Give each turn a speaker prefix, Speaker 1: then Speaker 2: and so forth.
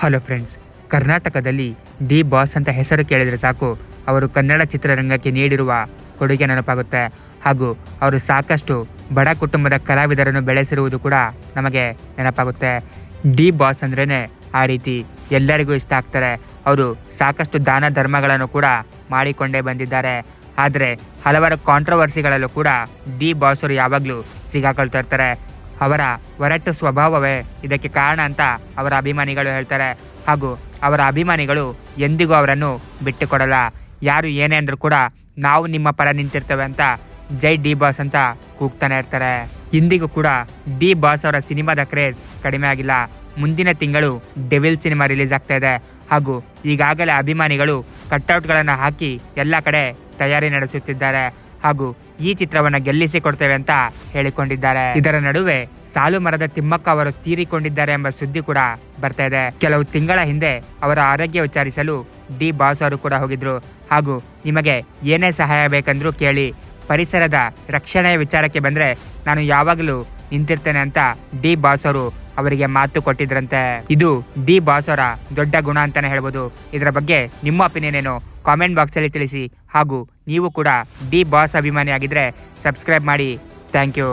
Speaker 1: Hello friends, ಕರ್ನಾಟಕದಲ್ಲಿ D boss ಅಂತ ಹೆಸರು ಕೇಳಿದರೆ ಸಾಕು. ಅವರು ಕನ್ನಡ ಚಿತ್ರರಂಗಕ್ಕೆ ನೀಡಿರುವ ಕೊಡುಗೆ ನೆನಪಾಗುತ್ತೆ. ಹಾಗೂ ಅವರು ಸಾಕಷ್ಟು ಬಡ ಕುಟುಂಬದ ಕಲಾವಿದರನ್ನು ಬೆಳೆಸಿರುವುದು ಕೂಡ ನಮಗೆ ನೆನಪಾಗುತ್ತೆ. ಡಿ ಬಾಸ್ ಅಂದ್ರೇ ಆ ರೀತಿ ಎಲ್ಲರಿಗೂ ಇಷ್ಟ ಆಗ್ತಾರೆ. ಅವರು ಸಾಕಷ್ಟು ದಾನ ಧರ್ಮಗಳನ್ನು ಕೂಡ ಮಾಡಿಕೊಂಡೇ ಬಂದಿದ್ದಾರೆ. ಆದರೆ ಹಲವಾರು ಕಾಂಟ್ರವರ್ಸಿಗಳಲ್ಲೂ ಕೂಡ ಡಿ ಬಾಸ್ ಅವರು ಯಾವಾಗಲೂ ಸಿಗಾಕೊಳ್ತಾ ಇರ್ತಾರೆ. ಅವರ ಒರಟು ಸ್ವಭಾವವೇ ಇದಕ್ಕೆ ಕಾರಣ ಅಂತ ಅವರ ಅಭಿಮಾನಿಗಳು ಹೇಳ್ತಾರೆ. ಹಾಗೂ ಅವರ ಅಭಿಮಾನಿಗಳು ಎಂದಿಗೂ ಅವರನ್ನು ಬಿಟ್ಟುಕೊಡಲ್ಲ. ಯಾರು ಏನೇ ಅಂದರೂ ಕೂಡ ನಾವು ನಿಮ್ಮ ಪರ ನಿಂತಿರ್ತೇವೆ ಅಂತ ಜೈ ಡಿ ಬಾಸ್ ಅಂತ ಕೂಗ್ತಾನೆ ಇರ್ತಾರೆ. ಇಂದಿಗೂ ಕೂಡ ಡಿ ಬಾಸ್ ಅವರ ಸಿನಿಮಾದ ಕ್ರೇಜ್ ಕಡಿಮೆ ಆಗಿಲ್ಲ. ಮುಂದಿನ ತಿಂಗಳು ಡೆವಿಲ್ ಸಿನಿಮಾ ರಿಲೀಸ್ ಆಗ್ತಾ ಇದೆ. ಹಾಗೂ ಈಗಾಗಲೇ ಅಭಿಮಾನಿಗಳು ಕಟ್ಔಟ್ಗಳನ್ನು ಹಾಕಿ ಎಲ್ಲ ಕಡೆ ತಯಾರಿ ನಡೆಸುತ್ತಿದ್ದಾರೆ. ಹಾಗೂ ಈ ಚಿತ್ರವನ್ನ ಗೆಲ್ಲಿಸಿ ಕೊಡ್ತೇವೆ ಅಂತ ಹೇಳಿಕೊಂಡಿದ್ದಾರೆ. ಇದರ ನಡುವೆ ಸಾಲು ಮರದ ತಿಮ್ಮಕ್ಕ ಅವರು ತೀರಿಕೊಂಡಿದ್ದಾರೆ ಎಂಬ ಸುದ್ದಿ ಕೂಡ ಬರ್ತಾ ಇದೆ. ಕೆಲವು ತಿಂಗಳ ಹಿಂದೆ ಅವರ ಆರೋಗ್ಯ ವಿಚಾರಿಸಲು ಡಿ ಬಾಸ್ ಅವರು ಕೂಡ ಹೋಗಿದ್ರು. ಹಾಗೂ ನಿಮಗೆ ಏನೇ ಸಹಾಯ ಬೇಕಂದ್ರೂ ಕೇಳಿ ಪರಿಸರದ ರಕ್ಷಣೆಯ ವಿಚಾರಕ್ಕೆ ಬಂದ್ರೆ ನಾನು ಯಾವಾಗಲೂ ನಿಂತಿರ್ತೇನೆ ಅಂತ ಡಿ ಬಾಸ್ ಅವರು ಅವರಿಗೆ ಮಾತು ಕೊಟ್ಟಿದ್ರಂತೆ. ಇದು ಡಿ ಬಾಸ್ ಅವರ ದೊಡ್ಡ ಗುಣ ಅಂತಾನೆ ಹೇಳ್ಬೋದು. ಇದರ ಬಗ್ಗೆ ನಿಮ್ಮ ಒಪಿನಿಯನ್ ಏನು? ಕಾಮೆಂಟ್ ಬಾಕ್ಸಲ್ಲಿ ತಿಳಿಸಿ ಹಾಗೂ ನೀವು ಕೂಡ ಡಿ ಬಾಸ್ ಅಭಿಮಾನಿ ಆಗಿದ್ದರೆ ಸಬ್ಸ್ಕ್ರೈಬ್ ಮಾಡಿ. Thank you